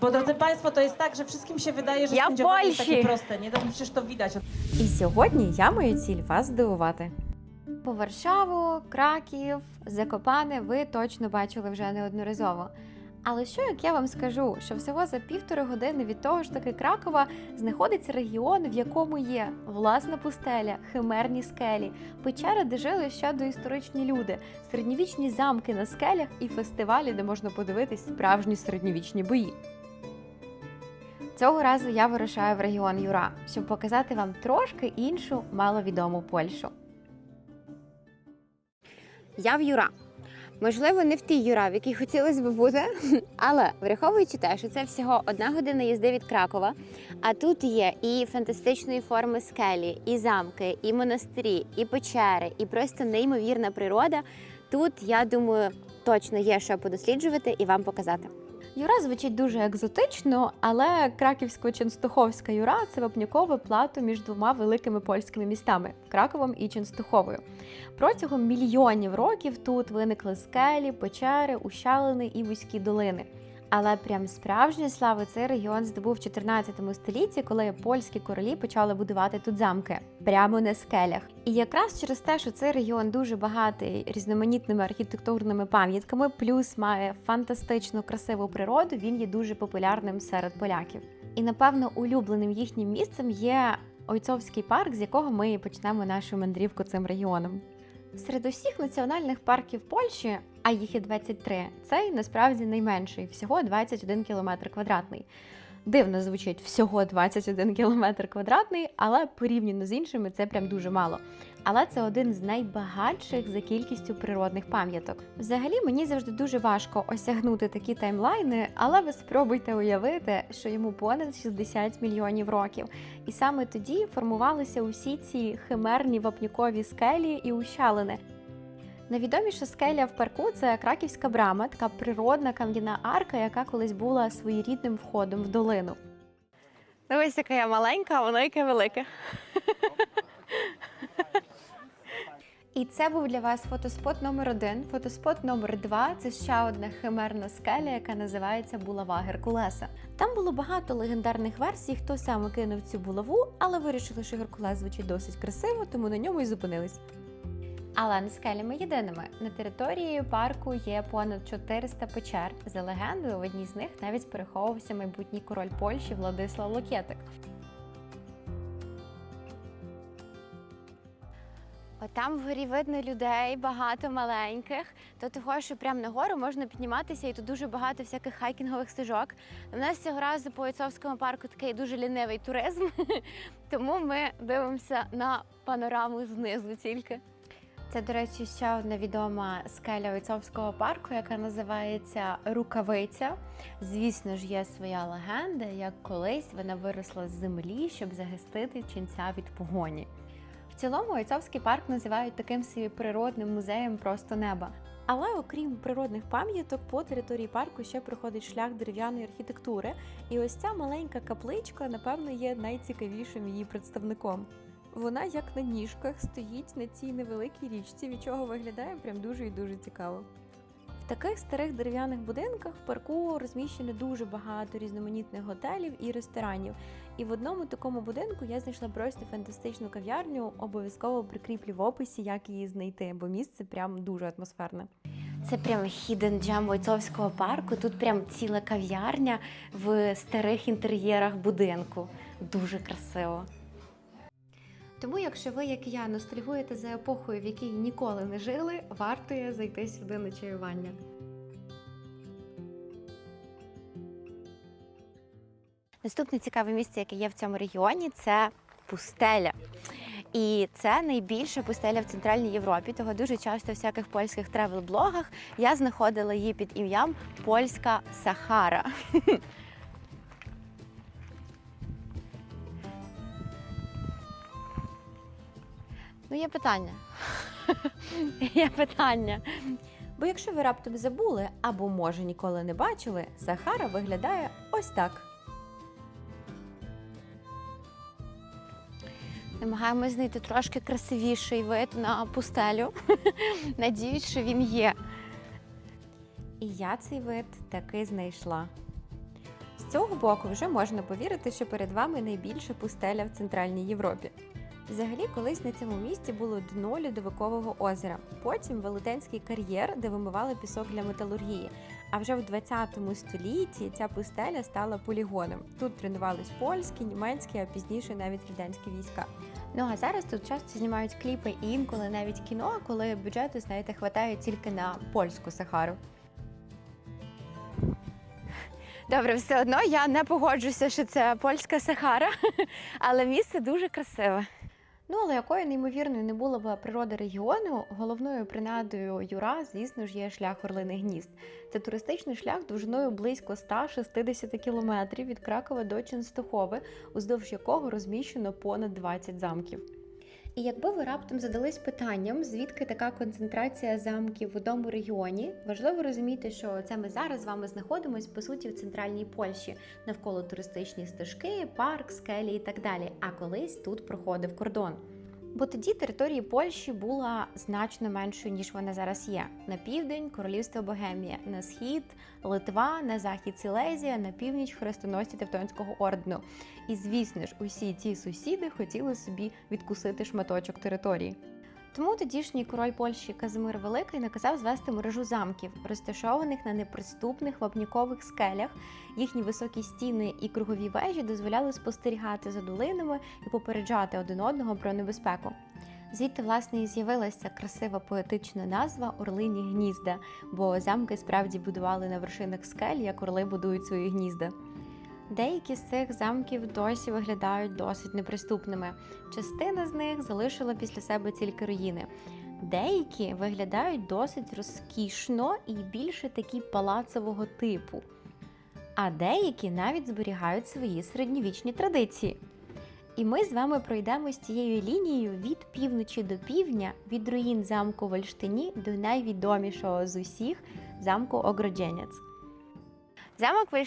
Bo drodzy Państwo, to jest tak, że wszystkim się wydaje, że Ja w sędziowanie jest Polsce. takie proste, nie? To przecież to widać. І сьогодні я маю ціль вас здивувати. По Варшаву, Краків, Закопане ви точно бачили вже неодноразово. Але що як я вам скажу, що всього за півтори години від того ж таки Кракова знаходиться регіон, в якому є власна пустеля, химерні скелі, печера, де жили ще доісторичні люди, середньовічні замки на скелях і фестивалі, де можна подивитись справжні середньовічні бої. Цього разу я вирушаю в регіон Юра, щоб показати вам трошки іншу маловідому Польщу. Я в Юра. Можливо, не в тій Юра, в якій хотілося б бути, але враховуючи те, що це всього одна година їзди від Кракова, а тут є і фантастичної форми скелі, і замки, і монастирі, і печери, і просто неймовірна природа. Тут, я думаю, точно є що подосліджувати і вам показати. Юра звучить дуже екзотично, але краківсько-ченстуховська юра це вапнякове плато між двома великими польськими містами Краковом і Ченстуховою. Протягом мільйонів років тут виникли скелі, печери, ущалини і вузькі долини. Але прям справжньої слави цей регіон здобув в 14 столітті, коли польські королі почали будувати тут замки прямо на скелях. І якраз через те, що цей регіон дуже багатий різноманітними архітектурними пам'ятками, плюс має фантастичну красиву природу, він є дуже популярним серед поляків. І напевно улюбленим їхнім місцем є Ойцовський парк, з якого ми почнемо нашу мандрівку цим регіоном. Серед усіх національних парків Польщі, а їх є 23, цей насправді найменший, всього 21 кілометр квадратний. Дивно звучить всього 21 кілометр квадратний, але порівняно з іншими це прям дуже мало. Але це один з найбагатших за кількістю природних пам'яток. Взагалі мені завжди дуже важко осягнути такі таймлайни, але ви спробуйте уявити, що йому понад 60 мільйонів років. І саме тоді формувалися усі ці химерні вапнікові скелі і ущелини. Найвідоміша скеля в парку це краківська брама, така природна кам'яна арка, яка колись була своєрідним входом в долину. Ну, ось яка я маленька, а воно яке велике. І це був для вас фотоспот номер один. Фотоспот номер два це ще одна химерна скеля, яка називається булава Геркулеса. Там було багато легендарних версій, хто саме кинув цю булаву, але вирішили, що Геркулес звучить досить красиво, тому на ньому і зупинились. Але не скелями єдиними. На території парку є понад 400 печер. За легендою, в одній з них навіть переховувався майбутній король Польщі Владислав Локетик. Отам вгорі видно людей, багато маленьких. До того, що прямо нагору можна підніматися, і тут дуже багато всяких хайкінгових стежок. У нас цього разу по Ойцовському парку такий дуже лінивий туризм, тому ми дивимося на панораму знизу тільки. Це, до речі, ще одна відома скеля Ойцовського парку, яка називається Рукавиця. Звісно ж, є своя легенда, як колись вона виросла з землі, щоб захистити ченця від погоні. В цілому Ойцовський парк називають таким собі природним музеєм просто неба. Але окрім природних пам'яток, по території парку ще проходить шлях дерев'яної архітектури, і ось ця маленька капличка, напевно, є найцікавішим її представником. Вона як на ніжках стоїть на цій невеликій річці, від чого виглядає прям дуже і дуже цікаво. В таких старих дерев'яних будинках в парку розміщено дуже багато різноманітних готелів і ресторанів. І в одному такому будинку я знайшла просто фантастичну кав'ярню. Обов'язково прикріплю в описі, як її знайти, бо місце прям дуже атмосферне. Це прям hidden gem Бойцовського парку. Тут прям ціла кав'ярня в старих інтер'єрах будинку. Дуже красиво. Тому, якщо ви, як і я, ностальгуєте за епохою, в якій ніколи не жили, варто зайти сюди на чаювання. Наступне цікаве місце, яке є в цьому регіоні, це пустеля. І це найбільша пустеля в Центральній Європі. Того дуже часто в всяких польських тревел-блогах я знаходила її під ім'ям Польська Сахара. Ну, є питання. Є питання. Бо якщо ви раптом забули або, може, ніколи не бачили, Сахара виглядає ось так. Намагаємось знайти трошки красивіший вид на пустелю. Надіюсь, що він є. І я цей вид таки знайшла. З цього боку вже можна повірити, що перед вами найбільша пустеля в Центральній Європі. Взагалі, колись на цьому місці було дно льодовикового озера, потім велетенський кар'єр, де вимивали пісок для металургії. А вже в 20 столітті ця пустеля стала полігоном. Тут тренувались польські, німецькі, а пізніше навіть радянські війська. Ну а зараз тут часто знімають кліпи і інколи навіть кіно, коли бюджету, знаєте, хватає тільки на польську Сахару. Добре, все одно я не погоджуся, що це польська Сахара, але місце дуже красиве. Ну, але якою неймовірною не була б природа регіону, головною принадою Юра, звісно ж, є шлях Орлиних гнізд. Це туристичний шлях довжиною близько 160 кілометрів від Кракова до Ченстохови, уздовж якого розміщено понад 20 замків. І якби ви раптом задались питанням, звідки така концентрація замків в одному регіоні, важливо розуміти, що це ми зараз з вами знаходимося по суті в центральній Польщі, навколо туристичні стежки, парк, скелі і так далі. А колись тут проходив кордон. Бо тоді територія Польщі була значно меншою, ніж вона зараз є. На південь королівство Богемія, на схід Литва, на захід Силезія, на північ хрестоносці Тевтонського ордену. І звісно ж, усі ці сусіди хотіли собі відкусити шматочок території. Тому тодішній король Польщі Казимир Великий наказав звести мережу замків, розташованих на неприступних вапнікових скелях. Їхні високі стіни і кругові вежі дозволяли спостерігати за долинами і попереджати один одного про небезпеку. Звідти, власне, і з'явилася красива поетична назва Орлині гнізда, бо замки справді будували на вершинах скель, як орли будують свої гнізда. Деякі з цих замків досі виглядають досить неприступними. Частина з них залишила після себе тільки руїни. Деякі виглядають досить розкішно і більше такі палацового типу. А деякі навіть зберігають свої середньовічні традиції. І ми з вами пройдемо з цією лінією від півночі до півдня, від руїн замку в до найвідомішого з усіх замку Огродженець. Замок в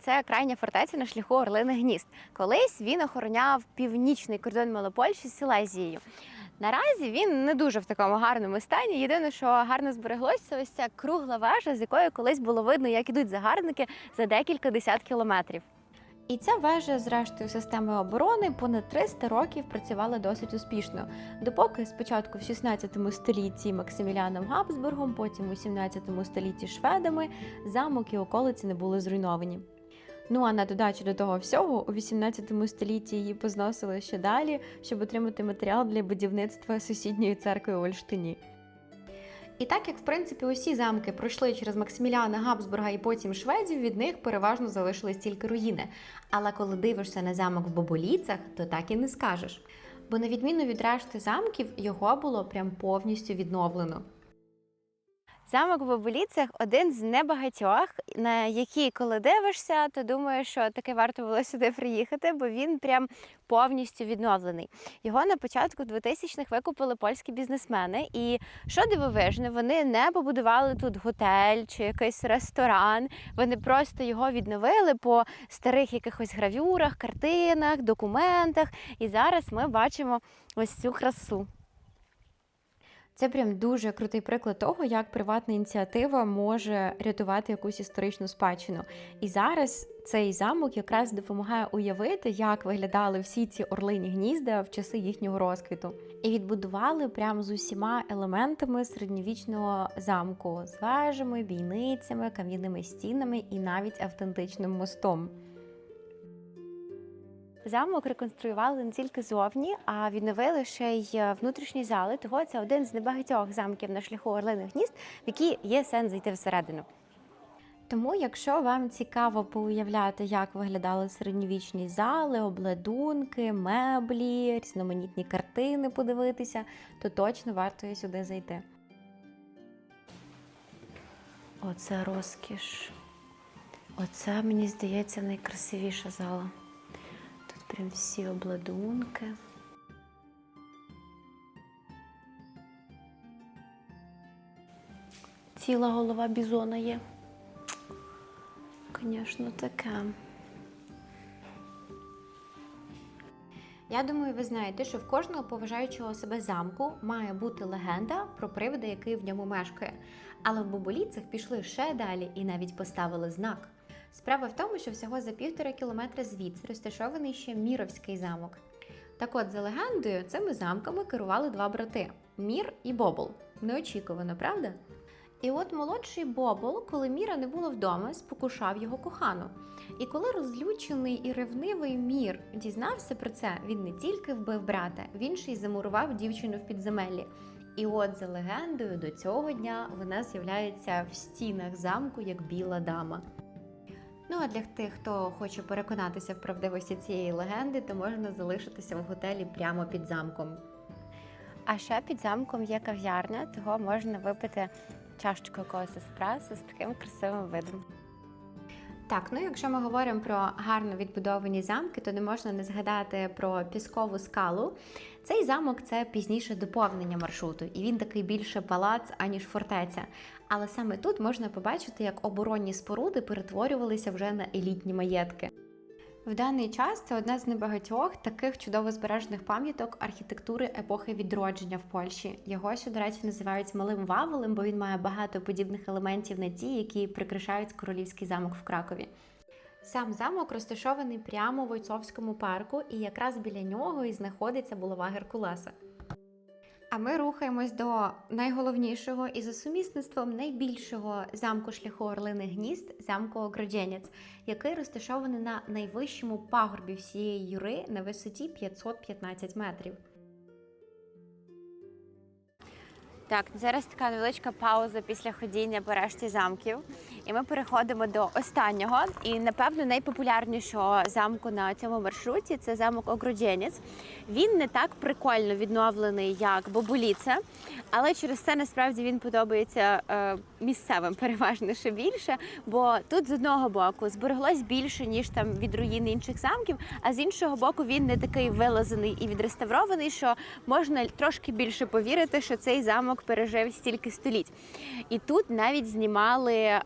це крайня фортеця на шляху Орлиних гнізд. Колись він охороняв північний кордон Малопольщі з Силезією. Наразі він не дуже в такому гарному стані. Єдине, що гарно збереглося, ось ця кругла вежа, з якої колись було видно, як ідуть загарбники за декілька десят кілометрів. І ця вежа, зрештою, системи оборони понад 300 років працювала досить успішно, допоки спочатку в 16 столітті Максиміліаном Габсбургом, потім у 17 столітті шведами замок і околиці не були зруйновані. Ну а на додачу до того всього, у 18 столітті її позносили ще далі, щоб отримати матеріал для будівництва сусідньої церкви у Ольштині. І так як в принципі усі замки пройшли через Максиміліана Габсбурга і потім шведів, від них переважно залишились тільки руїни. Але коли дивишся на замок в Боболіцах, то так і не скажеш. Бо на відміну від решти замків, його було прям повністю відновлено. Замок в Оболіцях один з небагатьох, на які, коли дивишся, то думаєш, що таки варто було сюди приїхати, бо він прям повністю відновлений. Його на початку 2000-х викупили польські бізнесмени, і що дивовижне, вони не побудували тут готель чи якийсь ресторан. Вони просто його відновили по старих якихось гравюрах, картинах, документах. І зараз ми бачимо ось цю красу. Це прям дуже крутий приклад того, як приватна ініціатива може рятувати якусь історичну спадщину. І зараз цей замок якраз допомагає уявити, як виглядали всі ці орлині гнізда в часи їхнього розквіту. І відбудували прямо з усіма елементами середньовічного замку з вежами, бійницями, кам'яними стінами і навіть автентичним мостом. Замок реконструювали не тільки зовні, а відновили ще й внутрішні зали. Того це один з небагатьох замків на шляху Орлиних гнізд, в які є сенс зайти всередину. Тому, якщо вам цікаво поуявляти, як виглядали середньовічні зали, обладунки, меблі, різноманітні картини подивитися, то точно варто сюди зайти. Оце розкіш. Оце, мені здається, найкрасивіша зала. Прям всі обладунки. Ціла голова бізона є. Звісно, таке. Я думаю, ви знаєте, що в кожного поважаючого себе замку має бути легенда про привида, який в ньому мешкає. Але в Боболіцях пішли ще далі і навіть поставили знак. Справа в тому, що всього за півтора кілометра звідси розташований ще Міровський замок. Так от, за легендою, цими замками керували два брати Мір і Бобол. Неочікувано, правда? І от молодший Бобол, коли Міра не було вдома, спокушав його кохану. І коли розлючений і ревнивий мір дізнався про це, він не тільки вбив брата, він ще й замурував дівчину в підземеллі. І от за легендою до цього дня вона з'являється в стінах замку як біла дама. Ну а для тих, хто хоче переконатися в правдивості цієї легенди, то можна залишитися в готелі прямо під замком. А ще під замком є кав'ярня, того можна випити чашечку якогось еспресо з таким красивим видом. Так, ну якщо ми говоримо про гарно відбудовані замки, то не можна не згадати про піскову скалу. Цей замок це пізніше доповнення маршруту, і він такий більше палац, аніж фортеця. Але саме тут можна побачити, як оборонні споруди перетворювалися вже на елітні маєтки. В даний час це одна з небагатьох таких чудово збережених пам'яток архітектури епохи відродження в Польщі. Його ще, до речі, називають малим Вавелем, бо він має багато подібних елементів на ті, які прикрашають королівський замок в Кракові. Сам замок розташований прямо в Ойцовському парку, і якраз біля нього і знаходиться булава Геркулеса. А ми рухаємось до найголовнішого і за сумісництвом найбільшого замку шляху Орлиних гнізд замку Огродженець, який розташований на найвищому пагорбі всієї юри на висоті 515 метрів. Так, зараз така невеличка пауза після ходіння по решті замків. І ми переходимо до останнього і, напевно, найпопулярнішого замку на цьому маршруті це замок Огродженець. Він не так прикольно відновлений, як Бобуліце, але через це насправді він подобається е, місцевим переважніше більше. Бо тут з одного боку збереглось більше, ніж там від руїн інших замків, а з іншого боку, він не такий вилазений і відреставрований, що можна трошки більше повірити, що цей замок пережив стільки століть. І тут навіть знімали е,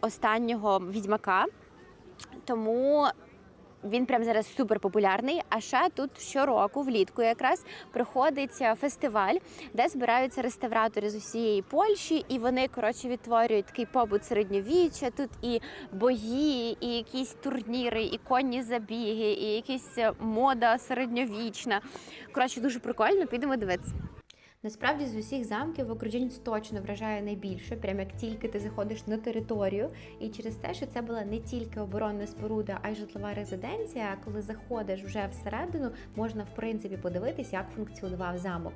останнього відьмака, тому він прям зараз супер популярний. А ще тут щороку, влітку, якраз проходить е, фестиваль, де збираються реставратори з усієї Польщі, і вони коротше відтворюють такий побут середньовіччя. Тут і бої, і якісь турніри, і конні забіги, і якась е, мода середньовічна. Коротше, дуже прикольно. Підемо дивитися. Насправді з усіх замків Окрудженець точно вражає найбільше, прям як тільки ти заходиш на територію. І через те, що це була не тільки оборонна споруда, а й житлова резиденція. Коли заходиш вже всередину, можна в принципі подивитись, як функціонував замок.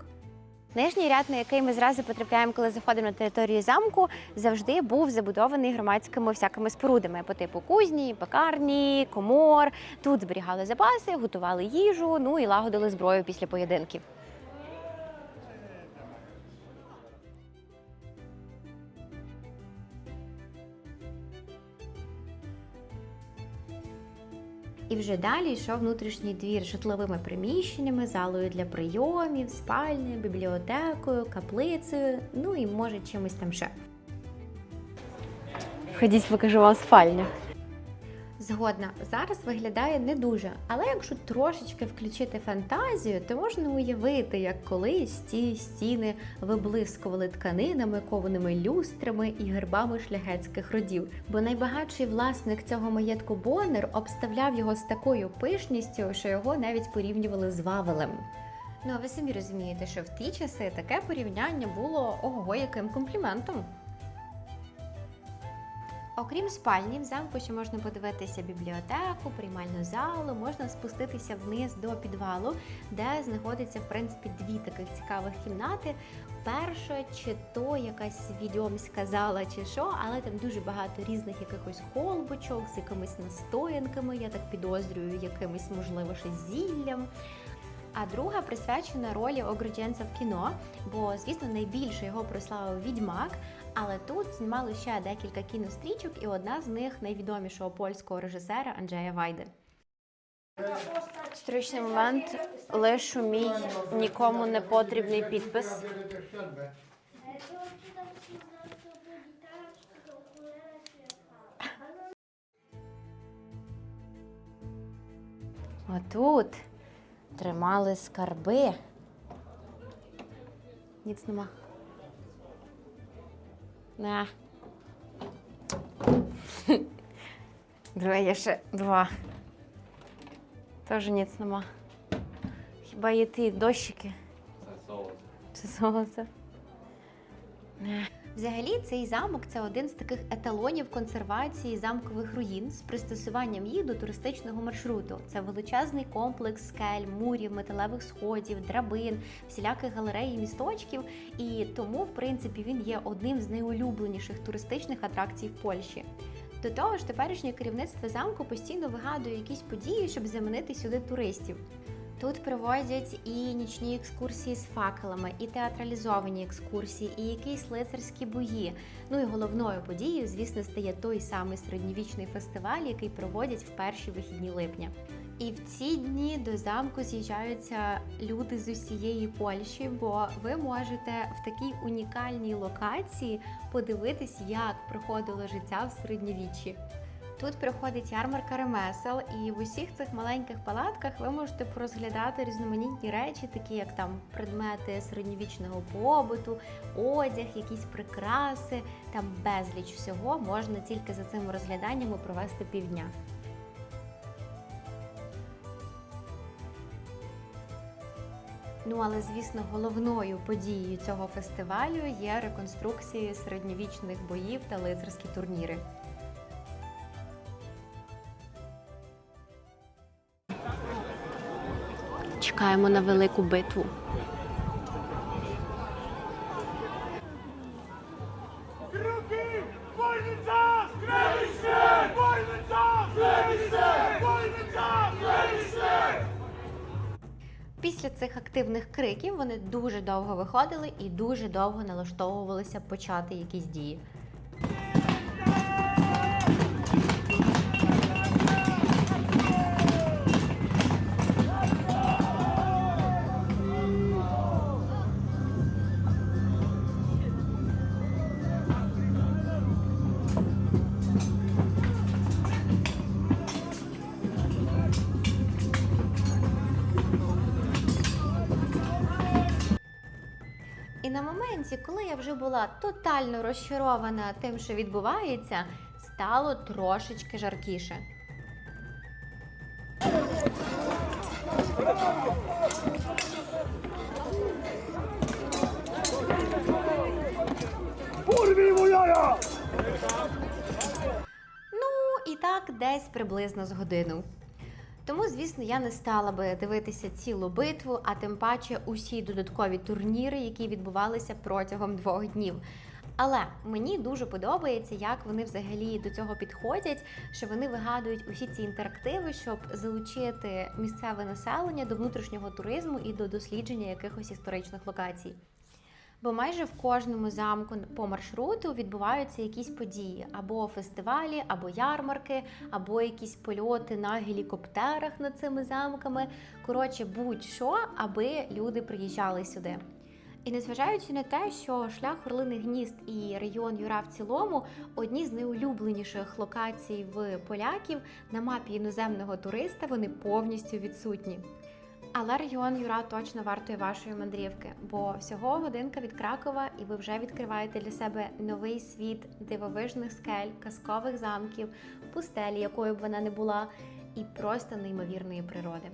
Нижній ряд, на який ми зразу потрапляємо, коли заходимо на територію замку, завжди був забудований громадськими всякими спорудами по типу кузні, пекарні, комор. Тут зберігали запаси, готували їжу, ну і лагодили зброю після поєдинків. І вже далі йшов внутрішній двір житловими приміщеннями, залою для прийомів, спальнею, бібліотекою, каплицею, ну і може чимось там ще. Ходіть, покажу вам спальню. Згодна, зараз виглядає не дуже, але якщо трошечки включити фантазію, то можна уявити, як колись ці стіни виблискували тканинами, кованими люстрами і гербами шляхетських родів. Бо найбагатший власник цього маєтку Боннер обставляв його з такою пишністю, що його навіть порівнювали з Вавелем. Ну а ви самі розумієте, що в ті часи таке порівняння було ого яким компліментом. Окрім спальні, в замку ще можна подивитися бібліотеку, приймальну залу, можна спуститися вниз до підвалу, де знаходиться в принципі дві таких цікавих кімнати. Перша, чи то якась відьомська зала, чи що, але там дуже багато різних якихось колбочок з якимись настоянками, я так підозрюю, якимось, можливо, ще зіллям. А друга присвячена ролі Огродженця в кіно, бо, звісно, найбільше його прославив відьмак. Але тут знімали ще декілька кінострічок, і одна з них найвідомішого польського режисера Анджея Вайди. Історичний момент лишу мій нікому не потрібний підпис. Отут тримали скарби. Ніц нема. На. Давай я ще два. Теж ніц нема. Хіба є ті дощики? Це золото. Не. Взагалі, цей замок це один з таких еталонів консервації замкових руїн з пристосуванням їх до туристичного маршруту. Це величезний комплекс скель, мурів, металевих сходів, драбин, всіляких галерей і місточків. І тому, в принципі, він є одним з найулюбленіших туристичних атракцій в Польщі. До того ж, теперішнє керівництво замку постійно вигадує якісь події, щоб заманити сюди туристів. Тут проводять і нічні екскурсії з факелами, і театралізовані екскурсії, і якісь лицарські бої. Ну і головною подією, звісно, стає той самий середньовічний фестиваль, який проводять в перші вихідні липня. І в ці дні до замку з'їжджаються люди з усієї Польщі, бо ви можете в такій унікальній локації подивитись, як проходило життя в середньовіччі. Тут проходить ярмарка ремесел, і в усіх цих маленьких палатках ви можете порозглядати різноманітні речі, такі як там предмети середньовічного побуту, одяг, якісь прикраси. Там безліч всього можна тільки за цими розгляданнями провести півдня. Ну але звісно, головною подією цього фестивалю є реконструкції середньовічних боїв та лицарські турніри. Чекаємо на велику битву. Після цих активних криків вони дуже довго виходили і дуже довго налаштовувалися почати якісь дії. Моменті, коли я вже була тотально розчарована тим, що відбувається, стало трошечки жаркіше. Ну і так десь приблизно з годину. Тому, звісно, я не стала би дивитися цілу битву, а тим паче усі додаткові турніри, які відбувалися протягом двох днів. Але мені дуже подобається, як вони взагалі до цього підходять, що вони вигадують усі ці інтерактиви, щоб залучити місцеве населення до внутрішнього туризму і до дослідження якихось історичних локацій. Бо майже в кожному замку по маршруту відбуваються якісь події: або фестивалі, або ярмарки, або якісь польоти на гелікоптерах над цими замками. Коротше, будь-що, аби люди приїжджали сюди. І незважаючи на те, що шлях Орлиних гнізд і район Юра в цілому одні з найулюбленіших локацій в поляків на мапі іноземного туриста, вони повністю відсутні. Але регіон Юра точно вартує вашої мандрівки, бо всього годинка від Кракова, і ви вже відкриваєте для себе новий світ дивовижних скель, казкових замків, пустелі, якою б вона не була, і просто неймовірної природи.